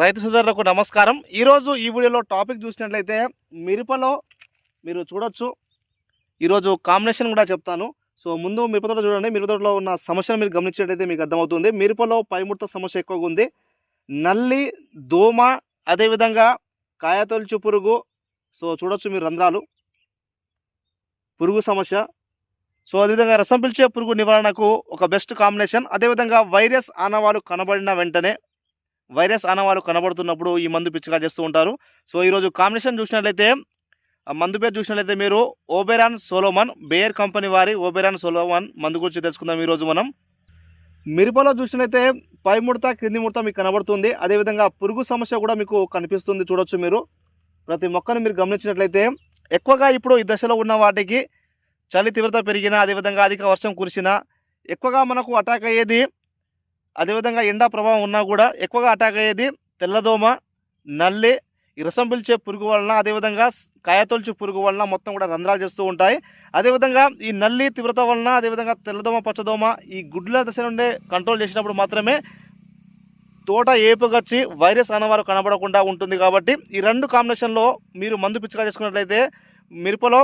రైతు సోదరులకు నమస్కారం. ఈరోజు ఈ వీడియోలో టాపిక్ చూసినట్లయితే మిరపలో మీరు చూడొచ్చు. ఈరోజు కాంబినేషన్ కూడా చెప్తాను. సో ముందు మిరప తోట చూడండి. మిరపతోటలో ఉన్న సమస్యను మీరు గమనించినట్లయితే మీకు అర్థమవుతుంది. మిరపలో పైముడత సమస్య ఎక్కువగా ఉంది. నల్లి దోమ అదేవిధంగా కాయతొలుచు పురుగు. సో చూడొచ్చు మీరు రంధ్రాలు. పురుగు సమస్య. సో అదేవిధంగా రసం పిలిచే పురుగు నివారణకు ఒక బెస్ట్ కాంబినేషన్. అదేవిధంగా వైరస్ ఆనవాలు కనబడిన వెంటనే వైరస్ ఆనవాలు కనబడుతున్నప్పుడు ఈ మందు పిచ్చిగా చేస్తూ ఉంటారు. సో ఈరోజు కాంబినేషన్ చూసినట్లయితే ఆ మందు పేరు చూసినట్లయితే మీరు ఓబెరాన్ సోలోమన్ బేయర్ కంపెనీ వారి ఓబెరాన్ సోలోమన్ మందు గురించి తెలుసుకుందాం ఈరోజు మనం. మిరపలో చూసినట్లయితే పై ముడత క్రింది ముడత మీకు కనబడుతుంది. అదేవిధంగా పురుగు సమస్య కూడా మీకు కనిపిస్తుంది చూడొచ్చు మీరు. ప్రతి మొక్కను మీరు గమనించినట్లయితే ఎక్కువగా ఇప్పుడు ఈ దశలో ఉన్న వాటికి చలి తీవ్రత పెరిగినా అదేవిధంగా అధిక వర్షం కురిసినా ఎక్కువగా మనకు అటాక్ అయ్యేది అదేవిధంగా ఎండా ప్రభావం ఉన్నా కూడా ఎక్కువగా అటాక్ అయ్యేది తెల్లదోమ నల్లి ఈ రసం పిలిచే పురుగు వలన అదేవిధంగా కాయతొలిచి పురుగు వలన మొత్తం కూడా రంధ్రాలు చేస్తూ ఉంటాయి. అదేవిధంగా ఈ నల్లి తీవ్రత వలన అదేవిధంగా తెల్లదోమ పచ్చదోమ ఈ గుడ్ల దశ నుండి కంట్రోల్ చేసినప్పుడు మాత్రమే తోట ఏపుగచ్చి వైరస్ అనేవారు కనబడకుండా ఉంటుంది కాబట్టి ఈ రెండు కాంబినేషన్లో మీరు మందు పిచ్చిగా చేసుకున్నట్లయితే మిరపలో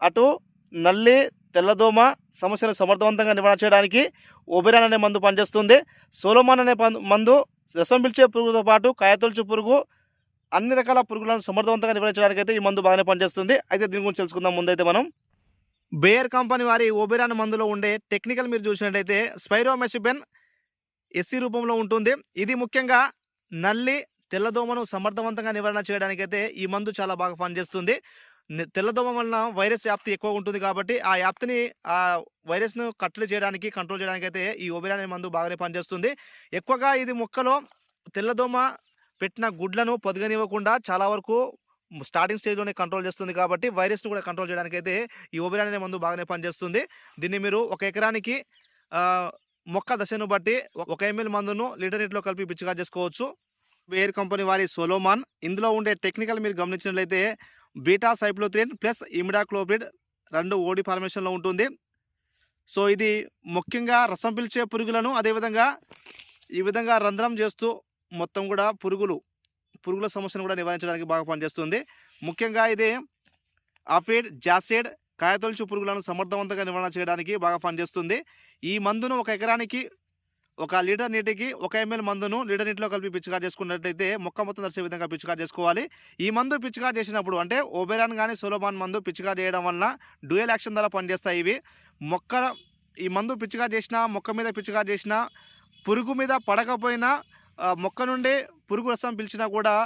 అటు నల్లి తెల్లదోమ సమస్యను సమర్థవంతంగా నివారణ చేయడానికి ఒబెరాన్ అనే మందు పనిచేస్తుంది. సోలోమాన్ అనే పం- మందు రసం పిలిచే పురుగుతో పాటు కాయతొలుచు పురుగు అన్ని రకాల పురుగులను సమర్థవంతంగా నివారించడానికి అయితే ఈ మందు బాగానే పనిచేస్తుంది. అయితే దీని గురించి తెలుసుకుందాం ముందైతే మనం. బేయర్ కంపెనీ వారి ఓబెరాన్ మందులో ఉండే టెక్నికల్ మీరు చూసినట్టయితే స్పైరోమెసిబెన్ ఎస్సీ రూపంలో ఉంటుంది. ఇది ముఖ్యంగా నల్లి తెల్లదోమను సమర్థవంతంగా నివారణ చేయడానికైతే ఈ మందు చాలా బాగా పనిచేస్తుంది. తెల్లదోమ వలన వైరస్ వ్యాప్తి ఎక్కువ ఉంటుంది కాబట్టి ఆ వ్యాప్తిని ఆ వైరస్ను కట్టడి చేయడానికి కంట్రోల్ చేయడానికి అయితే ఈ ఓబెరాన్ అనే మందు బాగానే పనిచేస్తుంది. ఎక్కువగా ఇది మొక్కలో తెల్లదోమ పెట్టిన గుడ్లను పొదగనివ్వకుండా చాలా వరకు స్టార్టింగ్ స్టేజ్లోనే కంట్రోల్ చేస్తుంది కాబట్టి వైరస్ను కూడా కంట్రోల్ చేయడానికి అయితే ఈ ఓబెరాన్ అనే మందు బాగానే పనిచేస్తుంది. దీన్ని మీరు ఒక ఎకరానికి మొక్క దశను బట్టి ఒక ఎంఎల్ మందును లీటర్ నీటిలో కలిపి పిచ్చిగా చేసుకోవచ్చు. వేర్ కంపెనీ వారి సోలోమాన్. ఇందులో ఉండే టెక్నికల్ మీరు గమనించినట్లయితే బీటా సైప్లోత్రిన్ ప్లస్ ఇమిడాక్లోపిడ్ రెండు ఓడి ఫార్మేషన్లో ఉంటుంది. సో ఇది ముఖ్యంగా రసం పిలిచే పురుగులను అదేవిధంగా ఈ విధంగా రంధ్రం చేస్తూ మొత్తం కూడా పురుగులు పురుగుల సమస్యను కూడా నివారించడానికి బాగా పనిచేస్తుంది. ముఖ్యంగా ఇది ఆఫిడ్ జాసిడ్ కాయతొలుచు పురుగులను సమర్థవంతంగా నివారణ చేయడానికి బాగా పనిచేస్తుంది. ఈ మందును ఒక ఎకరానికి ఒక లీటర్ నీటికి ఒక ఎంఎల్ మందును లీటర్ నీటిలో కలిపి పిచ్చికారు చేసుకున్నట్లయితే మొక్క మొత్తం దర్శే విధంగా పిచ్చికారు చేసుకోవాలి. ఈ మందు పిచ్చికారు చేసినప్పుడు అంటే ఓబెరాన్ కానీ సోలోబాన్ మందు పిచ్చికారు చేయడం వలన డ్యూయల్ యాక్షన్ ద్వారా పనిచేస్తాయి ఇవి. మొక్క ఈ మందు పిచ్చికారు చేసినా మొక్క మీద పిచ్చికారు చేసినా పురుగు మీద పడకపోయినా మొక్క నుండి పురుగు రసం పిలిచినా కూడా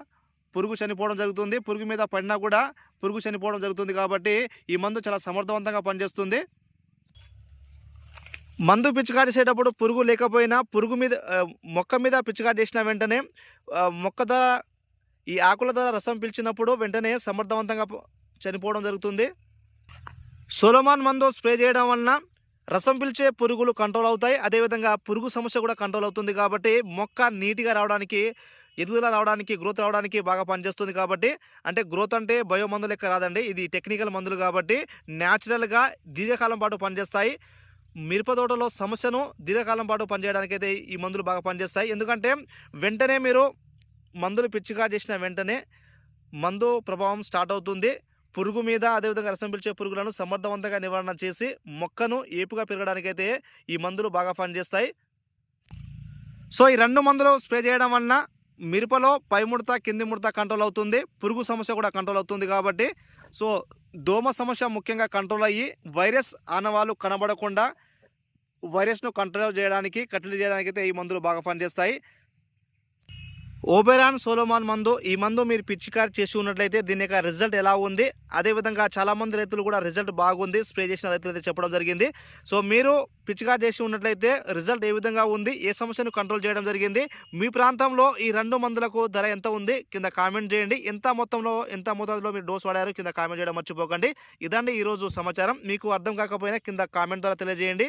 పురుగు చనిపోవడం జరుగుతుంది. పురుగు మీద పడినా కూడా పురుగు చనిపోవడం జరుగుతుంది కాబట్టి ఈ మందు చాలా సమర్థవంతంగా పనిచేస్తుంది. మందు పిచికారి చేసేటప్పుడు పురుగు లేకపోయినా పురుగు మీద మొక్క మీద పిచికారి చేసిన వెంటనే మొక్క ధర ఈ ఆకుల ధర రసం పిలిచినప్పుడు వెంటనే సమర్థవంతంగా చనిపోవడం జరుగుతుంది. సోలోమాన్ మందు స్ప్రే చేయడం వలన రసం పిలిచే పురుగులు కంట్రోల్ అవుతాయి. అదేవిధంగా పురుగు సమస్య కూడా కంట్రోల్ అవుతుంది కాబట్టి మొక్క నీట్గా రావడానికి ఎదుగుదల రావడానికి గ్రోత్ రావడానికి బాగా పనిచేస్తుంది కాబట్టి అంటే గ్రోత్ అంటే బయో మందు లెక్క రాదండి. ఇది టెక్నికల్ మందులు కాబట్టి న్యాచురల్గా దీర్ఘకాలం పాటు పనిచేస్తాయి. మిరప తోటలో సమస్యను దీర్ఘకాలం పాటు పనిచేయడానికి అయితే ఈ మందులు బాగా పనిచేస్తాయి. ఎందుకంటే వెంటనే మీరు మందులు పిచ్చిగా చేసిన వెంటనే మందు ప్రభావం స్టార్ట్ అవుతుంది. పురుగు మీద అదేవిధంగా రసం పిలిచే పురుగులను సమర్థవంతంగా నివారణ చేసి మొక్కను ఏపుగా పెరగడానికైతే ఈ మందులు బాగా పనిచేస్తాయి. సో ఈ రెండు మందులు స్ప్రే చేయడం వలన మిరపలో పై ముడత కింది ముడత కంట్రోల్ అవుతుంది. పురుగు సమస్య కూడా కంట్రోల్ అవుతుంది కాబట్టి. సో దోమ సమస్య ముఖ్యంగా కంట్రోల్ అయ్యి వైరస్ ఆనవాళ్ళు కనబడకుండా వైరస్ను కంట్రోల్ చేయడానికి కట్టడి చేయడానికి అయితే ఈ మందులు బాగా పనిచేస్తాయి. ఓబెరాన్ సోలోమాన్ మందు ఈ మందు మీరు పిచ్చికారి చేసి ఉన్నట్లయితే దీని యొక్క రిజల్ట్ ఎలా ఉంది? అదేవిధంగా చాలామంది రైతులు కూడా రిజల్ట్ బాగుంది. స్ప్రే చేసిన రైతులు అయితే చెప్పడం జరిగింది. సో మీరు పిచ్చికారి చేసి ఉన్నట్లయితే రిజల్ట్ ఏ విధంగా ఉంది? ఏ సమస్యను కంట్రోల్ చేయడం జరిగింది? మీ ప్రాంతంలో ఈ రెండు మందులకు ధర ఎంత ఉంది? కింద కామెంట్ చేయండి. ఎంత మొత్తంలో ఎంత మోతాదులో మీరు డోస్ వాడారు కింద కామెంట్ చేయడం మర్చిపోకండి. ఇదండి ఈరోజు సమాచారం. మీకు అర్థం కాకపోయినా కింద కామెంట్ ద్వారా తెలియజేయండి.